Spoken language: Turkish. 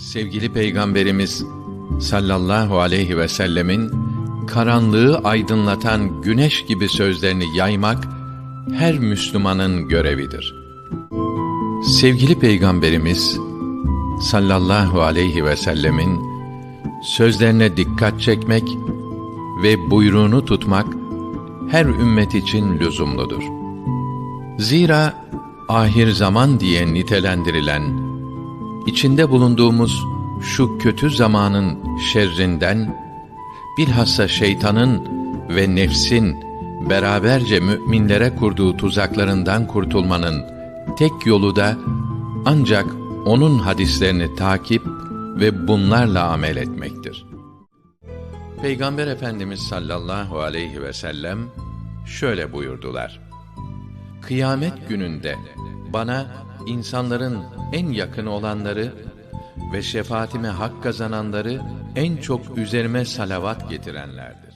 Sevgili Peygamberimiz sallallahu aleyhi ve sellemin karanlığı aydınlatan güneş gibi sözlerini yaymak her Müslümanın görevidir. Sevgili Peygamberimiz sallallahu aleyhi ve sellemin sözlerine dikkat çekmek ve buyruğunu tutmak her ümmet için lüzumludur. Zira ahir zaman diye nitelendirilen içinde bulunduğumuz şu kötü zamanın şerrinden bilhassa şeytanın ve nefsin beraberce müminlere kurduğu tuzaklarından kurtulmanın tek yolu da ancak onun hadislerini takip ve bunlarla amel etmektir. Peygamber Efendimiz sallallahu aleyhi ve sellem şöyle buyurdular. Kıyamet gününde bana insanların en yakın olanları ve şefaatime hak kazananları en çok üzerime salavat getirenlerdir.